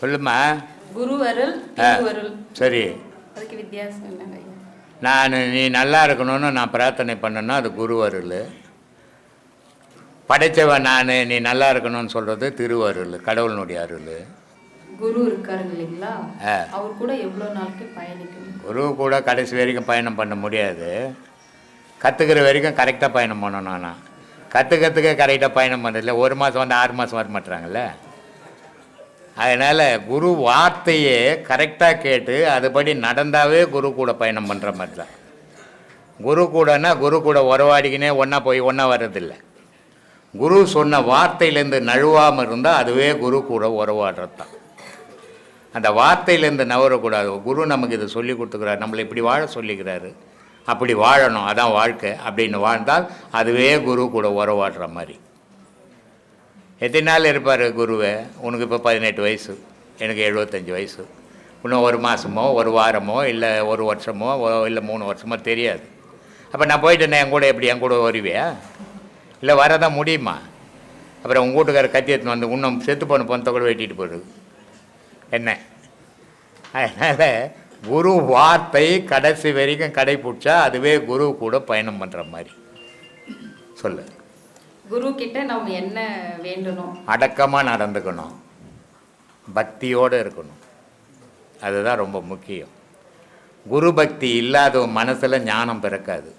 சொல்லுமா? சரி. நான் நீ நல்லா இருக்கணும்னு நான் பிரார்த்தனை பண்ணேன்னா அது குருவருள். படைச்சவன் நான் நீ நல்லா இருக்கணும்னு சொல்கிறது திருவருள் கடவுளினுடைய அருள். குரு இருக்காரு இல்லைங்களா. அவர் கூட எவ்வளோ நாளுக்கு பயணிக்கணும்? குரு கூட கடைசி வரைக்கும் பயணம் பண்ண முடியாது. கற்றுக்கிற வரைக்கும் கரெக்டாக பயணம் பண்ணணும் ஆனால் கற்றுக்கிறதுக்கே கரெக்டாக பயணம் பண்ணதில்ல ஒரு மாதம் வந்து ஆறு மாதம் வர மாட்டுறாங்கல்ல அதனால் குரு வார்த்தையே கரெக்டாக கேட்டு அதுபடி நடந்தாவே குரு கூட பயணம் பண்ணுற மாதிரி தான் குரு கூடனா குரு கூட உறவாடிக்கினே ஒன்றா போய் ஒன்றா வர்றதில்லை. குரு சொன்ன வார்த்தையிலேருந்து நழுவாமல் இருந்தால் அதுவே குரு கூட உறவாடுறது தான் அந்த வார்த்தையிலேருந்து நவரக்கூடாது. குரு நமக்கு இதை சொல்லி கொடுத்துக்கிறார். நம்மளை இப்படி வாழ சொல்லிக்கிறாரு. அப்படி வாழணும். அதான் வாழ்க்கை. அப்படின்னு வாழ்ந்தால் அதுவே குரு கூட உறவாடுற மாதிரி. எத்தனை நாள் இருப்பார் குருவை? உனக்கு இப்போ பதினெட்டு வயசு. எனக்கு எழுபத்தஞ்சி வயசு. இன்னும் ஒரு மாதமோ ஒரு வாரமோ இல்லை ஒரு வருஷமோ இல்லை மூணு வருஷமோ தெரியாது. அப்போ நான் போயிட்டேன்னா என் கூட எப்படி என் கூட வருவியா? இல்லை வரதான் முடியுமா? அப்புறம் உங்கள் வீட்டுக்கார கத்தி எடுத்துன்னு வந்து இன்னும் செத்து போன பணத்தை கூட வெட்டிட்டு போயிடுது என்ன? அதனால் குரு வார்த்தை கடைசி வரைக்கும் கடைபிடிச்சா அதுவே குரு கூட பயணம் பண்ணுற மாதிரி. சொல்லு. குரு கிட்ட நம்ம என்ன வேண்டணும்? அடக்கமாக நடந்துக்கணும். பக்தியோடு இருக்கணும். அதுதான் ரொம்ப முக்கியம். குரு பக்தி இல்லாத மனசில் ஞானம் பிறக்காது.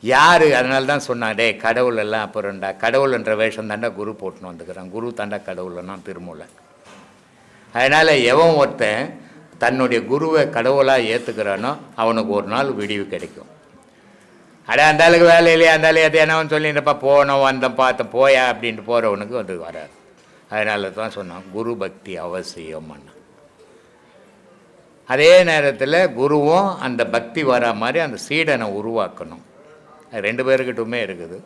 யார்? அதனால தான் சொன்னாடே கடவுள் எல்லாம் அப்புறம்டா கடவுள்ன்ற வேஷம் தாண்டா குரு போட்டுன்னு வந்துக்கிறான். குரு தாண்டா கடவுள்னா திருமூலை. அதனால் எவன் ஒருத்தன் தன்னுடைய குருவை கடவுளாக ஏற்றுக்கிறானோ அவனுக்கு ஒரு நாள் விடிவு கிடைக்கும். அட அந்த ஆளுக்கு வேலை இல்லையா? அந்த ஆளு எது என்னவன் போனோம் வந்தோம் பார்த்தோம் போயா அப்படின்ட்டு போகிறவனுக்கு வந்து வராது. அதனால தான் சொன்னான் குரு பக்தி அவசியம் அதே நேரத்தில் குருவும் அந்த பக்தி வரா மாதிரி அந்த சீடனை உருவாக்கணும். அது ரெண்டு பேருக்கிட்டுமே இருக்குது.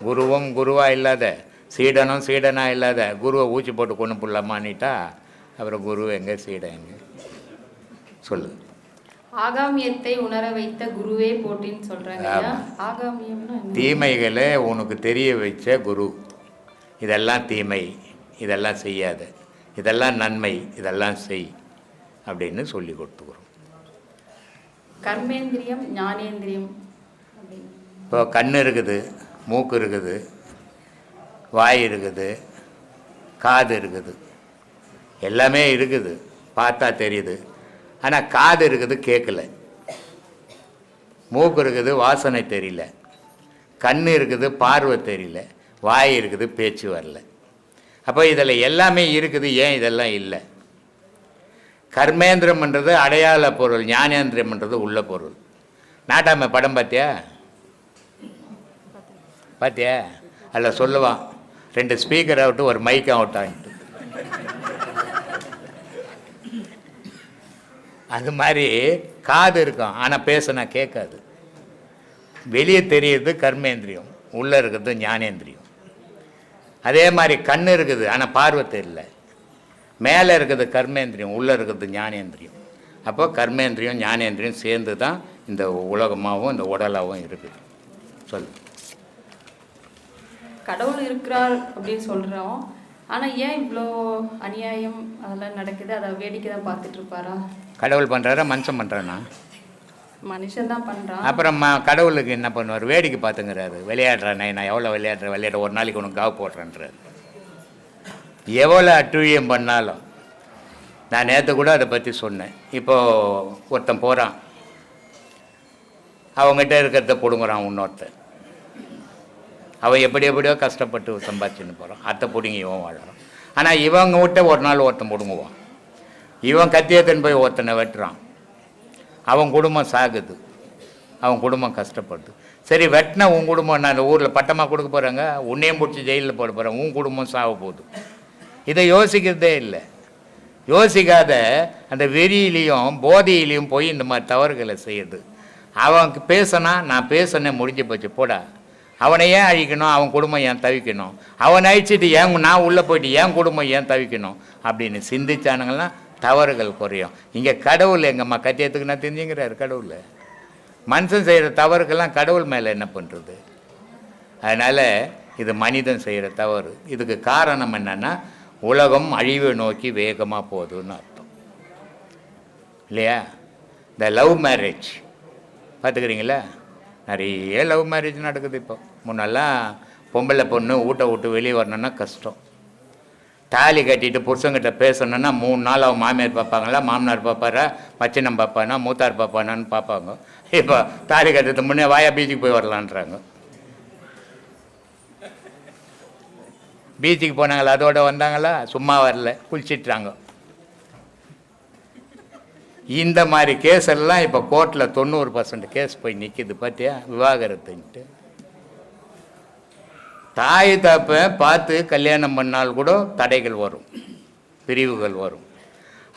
குருவும் குருவாக இல்லாத சீடனும் சீடனாக இல்லாத குருவை ஊச்சி போட்டு கொண்டு புள்ளமானிட்டா அப்புறம் குரு எங்கே சீடன் எங்கே? சொல்லு. ஆகாமியத்தை உணர வைத்த குருவே போட்டின்னு சொல்றாங்க? தீமைகளை உனக்கு தெரிய வச்ச குரு. இதெல்லாம் தீமை. இதெல்லாம் செய்யாத. இதெல்லாம் நன்மை. இதெல்லாம் செய் அப்படின்னு சொல்லி கொடுத்துக்கிறோம். கர்மேந்திரியம் ஞானேந்திரியம். இப்போ கண் இருக்குது மூக்கு இருக்குது வாய் இருக்குது காது இருக்குது. எல்லாமே இருக்குது. பார்த்தா தெரியுது. ஆனால் காது இருக்குது கேட்கல மூக்கு இருக்குது வாசனை தெரியல. கண் இருக்குது பார்வை தெரியல. வாய் இருக்குது பேச்சு வரல. அப்போ இதில் எல்லாமே இருக்குது ஏன் இதெல்லாம் இல்லை? கர்மேந்திரம்ன்றது அடையாள பொருள் ஞானேந்திரம்ன்றது உள்ள பொருள். நாட்டாமை படம் பார்த்தியா பார்த்தியா அதில் சொல்லுவான் ரெண்டு ஸ்பீக்கர் ஆகட்டும் ஒரு மைக் ஆகட்டும் அது மாதிரி காது இருக்கும் ஆனால் பேசினா கேட்காது. வெளியே தெரியுது கர்மேந்திரியம் உள்ளே இருக்கிறது ஞானேந்திரியம். அதே மாதிரி கண் இருக்குது ஆனால் பார்வை தெரியல. மேலே இருக்கிறது கர்மேந்திரியம் உள்ளே இருக்கிறது ஞானேந்திரியம். அப்போ கர்மேந்திரியம் ஞானேந்திரியம் சேர்ந்து தான் இந்த உலகமாகவும் இந்த உடலாகவும் இருக்குது. சொல்லு. கடவுள் இருக்கிறார் அப்படின்னு சொல்கிறோம் ஆனா ஏன் இவ்வளோ அநியாயம் அதெல்லாம் நடக்குது? அதை வேடிக்கை தான் பார்த்துட்டு இருப்பாரா? கடவுள் பண்ணுறாரா மனுஷன் பண்ணுறானா மனுஷன் தான் பண்றான். அப்புறம் கடவுளுக்கு என்ன பண்ணுவார்? வேடிக்கை பார்த்துங்கிறாரு. விளையாடுறானே நான் எவ்வளோ விளையாடுறேன்? விளையாட ஒரு நாளைக்கு உனக்கு காவு போடுறேன்றாரு. எவ்வளோ அட்டுழியம் பண்ணாலும் நான் நேற்று கூட அதை பற்றி சொன்னேன். இப்போது ஒருத்தன் போகிறான் அவங்ககிட்ட இருக்கிறத பிடுங்குறான் இன்னொருத்தன். அவன் எப்படி எப்படியோ கஷ்டப்பட்டு சம்பாதிச்சுன்னு போகிறான் அத்தை பிடுங்கி இவன் வாழறான். ஆனால் இவங்க விட்ட ஒரு நாள் ஒருத்தன் பிடுங்குவான். இவன் கத்தியத்தன் போய் ஒருத்தனை வெட்டுறான். அவன் குடும்பம் சாகுது. அவன் குடும்பம் கஷ்டப்படுது. சரி வெட்டின உன் குடும்பம் நான் அந்த ஊரில் பட்டமாக கொடுக்க போகிறாங்க உன்னையும் பிடிச்சி ஜெயிலில் போட போகிறேன் உன் குடும்பம் சாக போகுது. இதை யோசிக்கிறதே இல்லை. யோசிக்காத அந்த வெறியிலையும் போதையிலையும் போய் இந்த மாதிரி தவறுகளை செய்யுது. அவன் பேசினா நான் பேசினேன் முடிஞ்சு போச்சு. போடா. அவனை ஏன் அழிக்கணும்? அவன் குடும்பம் ஏன் தவிக்கணும்? அவனை அழிச்சிட்டு ஏன் நான் உள்ளே போயிட்டு ஏன் குடும்பம் ஏன் தவிக்கணும்? அப்படின்னு சிந்திச்சானுங்கன்னா தவறுகள் குறையும். இங்கே கடவுள் எங்கம்மா கட்டியத்துக்கு நான் தெரிஞ்சுங்கிறாரு கடவுள். மனுஷன் செய்கிற தவறுக்கெல்லாம் கடவுள் மேலே என்ன பண்ணுறது அதனால் இது மனிதன் செய்கிற தவறு. இதுக்கு காரணம் என்னன்னா உலகம் அழிவை நோக்கி வேகமாக போகுதுன்னு அர்த்தம். இல்லையா? இந்த லவ் மேரேஜ். பார்த்துக்கிறீங்களா? நிறைய லவ் மேரேஜ் நடக்குது இப்போ. முன்னெல்லாம் பொம்பளை பொண்ணு ஊட்ட விட்டு வெளியே வரணும்னா கஷ்டம். தாலி கட்டிட்டு புருஷங்கிட்ட பேசணுன்னா மூணு நாள் அவன் மாமியார் பார்ப்பாங்களா மாமனார் பார்ப்பாரா மச்சினம் பார்ப்பானா மூத்தார் பார்ப்பானான்னு பார்ப்பாங்க. இப்போ தாலி கட்டுறதுக்கு முன்னே வாயா பீச்சுக்கு போய் வரலான்றாங்க. பீச்சுக்கு போனாங்களா அதோட வந்தாங்களா? சும்மா வரல குளிச்சிட்டாங்க. இந்த மாதிரி கேஸ் எல்லாம் இப்போ கோர்ட்டில் தொண்ணூறு பர்சன்ட் கேஸ் போய் நிற்கிது பார்த்தியா விவாகரத்துன்ட்டு. தாய் தாப்பை பார்த்து கல்யாணம் பண்ணால் கூட தடைகள் வரும் பிரிவுகள் வரும்.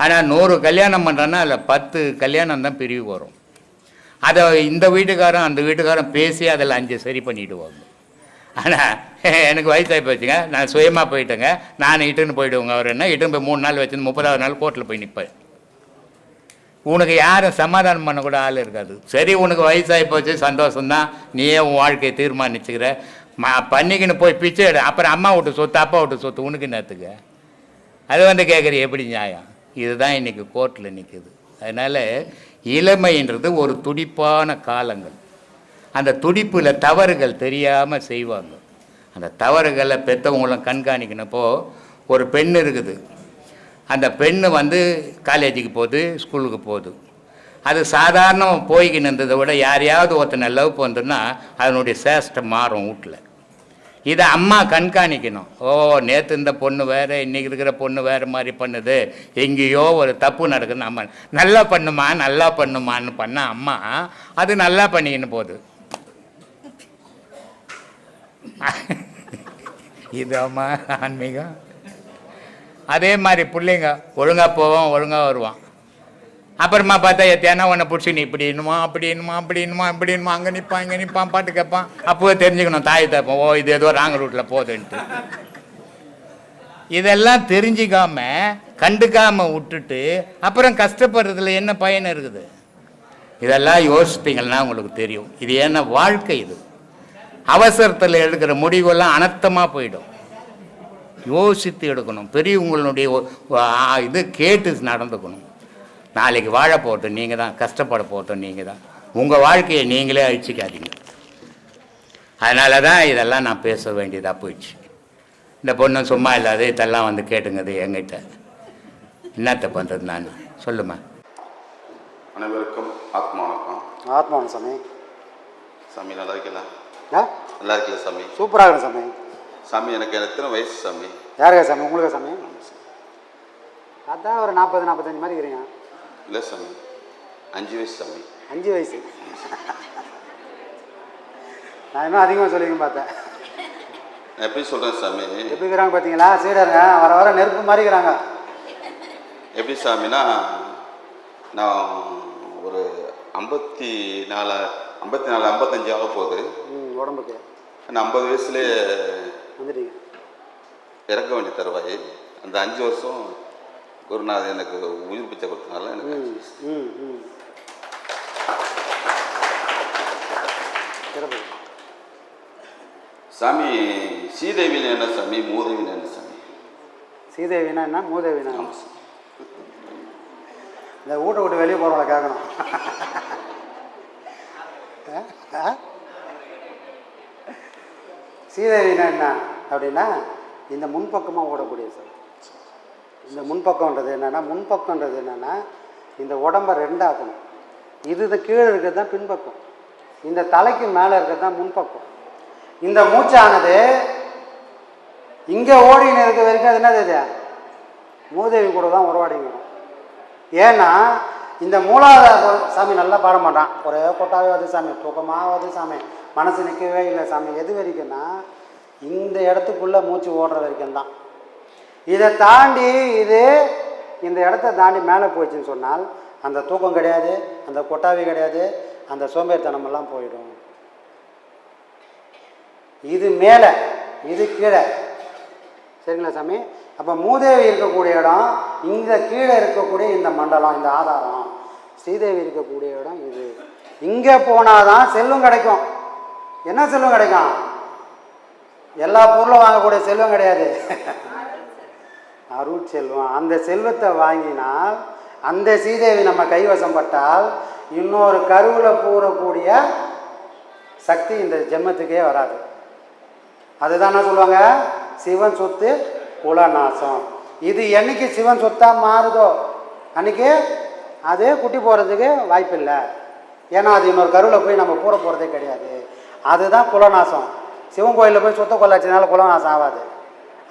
ஆனால் நூறு கல்யாணம் பண்ணுறேன்னா அதில் பத்து கல்யாணம் தான் பிரிவு வரும். அதை இந்த வீட்டுக்காரன் அந்த வீட்டுக்காரன் பேசி அதில் அஞ்சு சரி பண்ணிவிடுவாங்க ஆனால் எனக்கு வயசாகி போச்சுங்க. நான் சுயமாக போயிட்டேங்க. நான் இட்டுன்னு போயிடுவோங்க. அவர் என்ன இட்டுன்னு போய் மூணு நாள் வச்சு முப்பதாவது நாள் கோர்ட்டில் போய் நிற்பேன் உனக்கு யாரும் சமாதானம் பண்ணக்கூட ஆள் இருக்காது. சரி உனக்கு வயசாகி போச்சு சந்தோஷம்தான். நீயே உன் வாழ்க்கையை தீர்மானிச்சுக்கிற. பண்ணிக்கின்னு போய் பிச்சை எடு. அப்புறம் அம்மா விட்டு சொத்து அப்பா விட்டு சொத்து உனக்கு என்னத்துக்கு? அது வந்து கேட்குற எப்படி நியாயம்? இதுதான் இன்றைக்கி கோர்ட்டில் நிற்குது அதனால் இளமைன்றது ஒரு துடிப்பான காலங்கள். அந்த துடிப்பில் தவறுகள் தெரியாமல் செய்வாங்க. அந்த தவறுகளை பெற்றவங்களும் கண்காணிக்கினப்போ ஒரு பெண் இருக்குது. அந்த பெண்ணு வந்து காலேஜுக்கு போகுது ஸ்கூலுக்கு போகுது. அது சாதாரண போய்கின்னு இருந்ததை விட யாரையாவது ஒருத்தனை லவ் பண்ணுன்னா அதனுடைய சேஷ்டம் மாறும் வீட்டில் இதை அம்மா கண்காணிக்கணும். ஓ நேற்று இந்த பொண்ணு வேறு இன்றைக்கி இருக்கிற பொண்ணு வேறு மாதிரி பண்ணுது. எங்கேயோ ஒரு தப்பு நடக்குதுன்னு அம்மா நல்லா பண்ணுமா நல்லா பண்ணுமான்னு பண்ண அம்மா அது நல்லா பண்ணிக்கின்னு போகுது. இது அம்மா ஆன்மீகம். அதே மாதிரி பிள்ளைங்க ஒழுங்காக போவான் ஒழுங்காக வருவான் அப்புறமா பார்த்தா எத்தையான உன்னை பிடிச்சி நீ இப்படி இன்னுமா அப்படி இன்னுமா அப்படி இன்னுமா இப்படி இன்னுமா அங்கே நிற்பான் இங்கே நிற்பான் பாட்டு கேட்பான். அப்போவே தெரிஞ்சுக்கணும் தாய் தப்போம் ஓ இது ஏதோ ராங் ரூட்டில் போகுதுன்ட்டு. இதெல்லாம் தெரிஞ்சிக்காம கண்டுக்காம விட்டுட்டு அப்புறம் கஷ்டப்படுறதுல என்ன பயன் இருக்குது? இதெல்லாம் யோசிப்பீங்கன்னா உங்களுக்கு தெரியும். இது என்ன வாழ்க்கை இது? அவசரத்தில் எடுக்கிற முடிவெல்லாம் அனர்த்தமாக போயிடும். யோசித்து எடுக்கணும். பெரியவங்களுடைய இது கேட்டு நடந்துக்கணும். நாளைக்கு வாழ போகட்டும் நீங்கள் தான். கஷ்டப்பட போகட்டும் நீங்கள் தான். உங்கள் வாழ்க்கையை நீங்களே அழிச்சிக்காதீங்க. அதனால தான் இதெல்லாம் நான் பேச வேண்டியதாக போயிடுச்சு. இந்த பொண்ணு சும்மா இல்லாத இதெல்லாம் வந்து கேட்டுங்குது என்கிட்ட. என்னத்தை பண்ணுறது நான்? சொல்லுமா. அனைவருக்கும் ஆத்மா வணக்கம் ஆத்மாவன் சாமி. சாமி நல்லா இருக்கல நல்லா இருக்கல சாமி? சூப்பராக இருக்கும் சாமி. சாமி எனக்கு எத்தனை வயசு சாமி? யாருக்கா சாமி? உங்களுக்கு சாமி? அதான் ஒரு நாற்பது நாற்பத்தஞ்சு மாதிரி இருக்கிறீங்க. இல்லை சாமி அஞ்சு வயசு சாமி அஞ்சு வயசு. நான் இன்னும் அதிகமாக சொல்லிங்க பார்த்தேன் நான் எப்படி சொல்கிறேன் சாமி? எப்படி இருக்கிறாங்க பார்த்தீங்களா? சீடருங்க வர வர நெருப்பு மாதிரி இருக்கிறாங்க. எப்படி சாமினா நான் ஒரு ஐம்பத்தி நாலு ஐம்பத்தி நாலு ஐம்பத்தஞ்சு ஆக போகுது. உடம்புக்கு. நான் ஐம்பது வயசுலேயே வந்துட்டீங்க. இறக்க வேண்டிய தருவாய். அந்த அஞ்சு வருஷம் குருநாதர் எனக்கு உயிர் பிச்சை கொடுத்தனால எனக்கு சாமி சீதேவின்னு என்ன சாமி மூதேவின்னு என்ன சாமி? சீதேவினா என்ன? மூதேவினா? ஆமாம் சாமி. இந்த வீட்டை விட்டு வெளியே போகிறவங்கள கேட்கணும்? சீதேவினா என்ன அப்படின்னா இந்த முன்பக்கமாக ஓடக்கூடிய சார் இந்த முன்பக்கம்ன்றது என்னென்னா முன்பக்கம்ன்றது என்னென்னா இந்த உடம்பை ரெண்டாக்கணும். இது இது கீழே இருக்கிறது தான் பின்பக்கம். இந்த தலைக்கு மேலே இருக்கிறது தான் முன்பக்கம். இந்த மூச்சானது இங்கே ஓடின்னு இருக்க வரைக்கும் அது என்னது தெரியா மூதேவி கூட தான் உறவாடிங்க ஏன்னா இந்த மூலாதார சாமி நல்லா பாட மாட்டான். ஒரே கொட்டாவே வருது சாமி தூக்கமாக வருது சாமி மனசு நிற்கவே இல்லை சாமி. எது வரைக்கும்னா இந்த இடத்துக்குள்ளே மூச்சு ஓடுற வரைக்கும் தான். இதை தாண்டி இது இந்த இடத்த தாண்டி மேலே போயிடுச்சுன்னு சொன்னால் அந்த தூக்கம் கிடையாது அந்த கொட்டாவி கிடையாது அந்த சோம்பேறித்தனமெல்லாம் போயிடும். இது மேலே இது கீழே. சரிங்களா சாமி? அப்போ மூதேவி இருக்கக்கூடிய இடம் இந்த கீழே இருக்கக்கூடிய இந்த மண்டலம் இந்த ஆதாரம். ஸ்ரீதேவி இருக்கக்கூடிய இடம் இது. இங்கே போனாதான் செல்வம் கிடைக்கும். என்ன செல்வம் கிடைக்கும்? எல்லா பொருளும் வாங்கக்கூடிய செல்வம் கிடையாது. அருள் செல்வம் அந்த செல்வத்தை வாங்கினால் அந்த சீதேவி நம்ம கைவசம் பட்டால் இன்னொரு கருவில் கூறக்கூடிய சக்தி இந்த ஜென்மத்துக்கே வராது. அதுதான் என்ன சொல்லுவாங்க? சிவன் சொத்து குலநாசம். இது என்னைக்கு சிவன் சொத்தாக மாறுதோ? அன்னைக்கு அது குட்டி போகிறதுக்கு வாய்ப்பில்லை. ஏன்னா அது இன்னொரு கருவில் போய் நம்ம கூற போகிறதே கிடையாது. அதுதான் குலநாசம். சிவன் கோயிலில் போய் சொத்த கொள்ளாச்சினால குலநாசம் ஆகாது.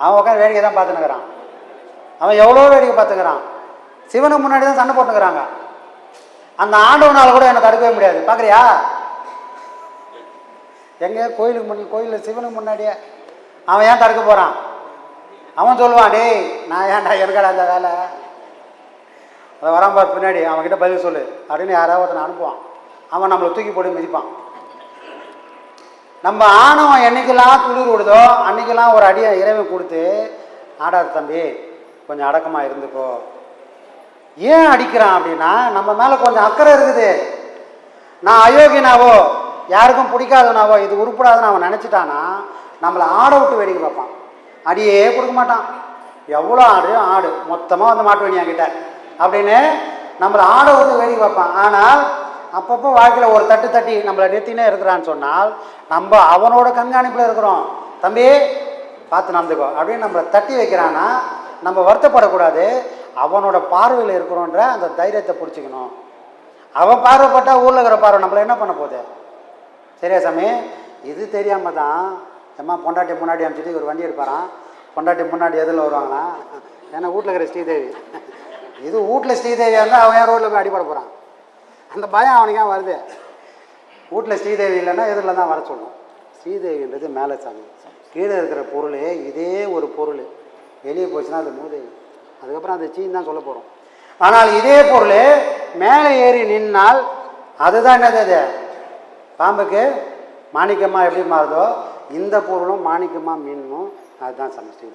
அவன் உட்காந்து வேடிக்கை தான் பார்த்துனுக்குறான் அவன் எவ்வளோ வேடிக்கை பார்த்துக்கிறான்? சிவனுக்கு முன்னாடி தான் சண்டை போட்டுக்கிறாங்க. அந்த ஆண்டவனால் கூட என்னை தடுக்கவே முடியாது. பார்க்குறியா? எங்கே? கோயிலுக்கு முன்னாடி கோயிலில் சிவனுக்கு முன்னாடியே. அவன் ஏன் தடுக்க போகிறான் அவன் சொல்லுவான் டேய் நான் ஏன்டா எனக்கடா அந்த வேலை? அதை வரான் பார் பின்னாடி. அவன்கிட்ட பதில் சொல்லு. அப்படின்னு யாராவது ஒருத்தனை அனுப்புவான். அவன் நம்மளை தூக்கி போட்டு மிதிப்பான். நம்ம ஆணவம் என்னைக்கெல்லாம் துளிர் விடுதோ அன்னைக்கெல்லாம் ஒரு அடியை இறைவன் கொடுத்து ஆடாது தம்பி கொஞ்சம் அடக்கமாக இருந்துக்கோ. ஏன் அடிக்கிறான் அப்படின்னா நம்ம மேலே கொஞ்சம் அக்கறை இருக்குது. நான் அயோக்கியனாவோ யாருக்கும் பிடிக்காதனாவோ இது உருப்படாதுன்னு அவன் நினச்சிட்டானா நம்மளை ஆடை விட்டு வேடிக்கை பார்ப்பான். அடியே கொடுக்க மாட்டான். எவ்வளோ ஆடு? ஆடு. மொத்தமாக வந்து மாட்டு என்கிட்ட. அப்படின்னு நம்மளை ஆடை விட்டு வேடிக்கை பார்ப்பான். ஆனால் அப்பப்போ வாழ்க்கையில் ஒரு தட்டு தட்டி நம்மளை நிறுத்தினே இருக்கிறான்னு சொன்னால் நம்ம அவனோட கண்காணிப்பில் இருக்கிறோம். தம்பி பார்த்து நடந்துக்கோ. அப்படின்னு நம்மளை தட்டி வைக்கிறான்னா நம்ம வருத்தப்படக்கூடாது. அவனோட பார்வையில் இருக்கிறோன்ற அந்த தைரியத்தை பிடிச்சிக்கணும். அவன் பார்வைப்பட்டால் ஊரில் இருக்கிற பார்வை நம்மளை என்ன பண்ண போகுது? சரியா சாமி? இது தெரியாமல் தான் எம்மா பொண்டாட்டி முன்னாடி அனுப்பிச்சிட்டு ஒரு வண்டி எடுப்பாரான் பொண்டாட்டி முன்னாடி எதில் வருவாங்களா? ஏன்னா வீட்டில் இருக்கிற ஸ்ரீதேவி. இது வீட்டில் ஸ்ரீதேவியாக இருந்தால் அவன் ஏன் ரோட்டில் போய் அடிபட போகிறான் அந்த பயம் அவனுக்கு ஏன் வருது? வீட்டில் ஸ்ரீதேவி இல்லைன்னா எதிரில் தான் வர சொல்லணும் ஸ்ரீதேவின்றது மேலே சாமி கீழே இருக்கிற பொருள் இதே ஒரு பொருள். வெளியே போச்சுன்னா அது மூதேவி. அதுக்கப்புறம் அந்த சீன் தான் சொல்ல போகிறோம் ஆனால் இதே பொருள் மேலே ஏறி நின்னால் அதுதான் என்னது அது? பாம்புக்கு மாணிக்கமாக எப்படி மாறுதோ இந்த பொருளும் மாணிக்கமாக மீனும் அதுதான் சமஸ்டி